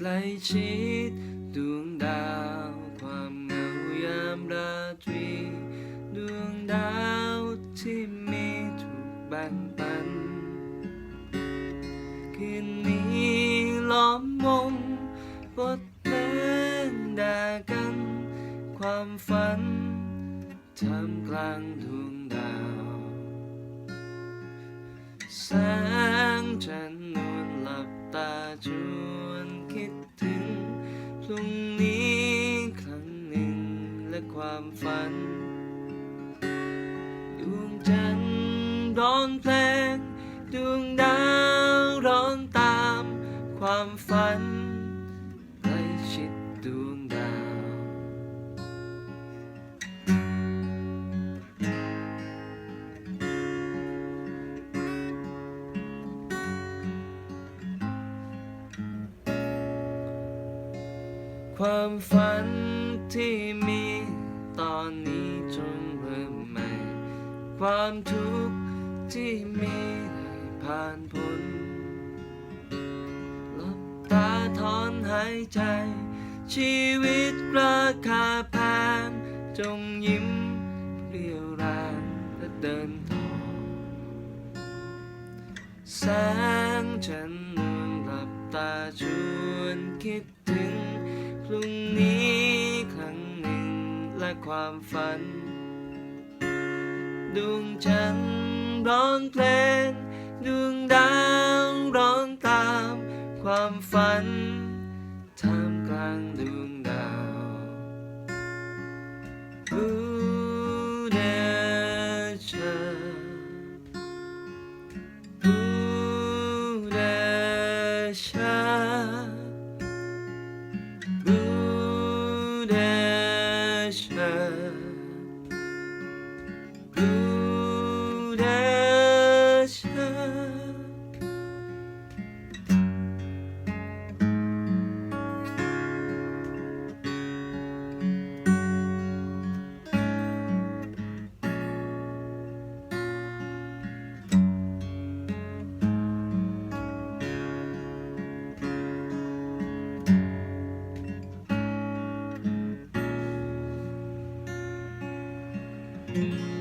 ใกล้ชิดดวงดาวความเหงายามราตรี ดวงดาวที่มีถูกแบ่งปัน คืนนี้ล้อมวงบทเพลงด่ากัน ความฝันท่ามกลางดวงดาว แสงจันทร์นวลหลับตาชวนคิดถึงพ รุ่งนี้ครั้งหนึ่งและความฝัน ดวงจันทร์ร้องเพลง ดวงดาวร้องตามความฝัน ความฝันที่มีตอนนี้จงเริ่มใหม่ ความทุกข์ที่มีได้ผ่านพ้นหลับตาถอนหายใจ ชีวิตราคาแพงจงยิ้มเรียวแรงและเดินต่อ แสงจันนวลหลับตาชวนคิดถึง พรุ่งนี้ครั้งหนึ่งและความฝัน ดวงจันทร์ร้องเพลง ดวงดาวร้องตาม ความฝันท่ามกลางดวง thank mm -hmm. you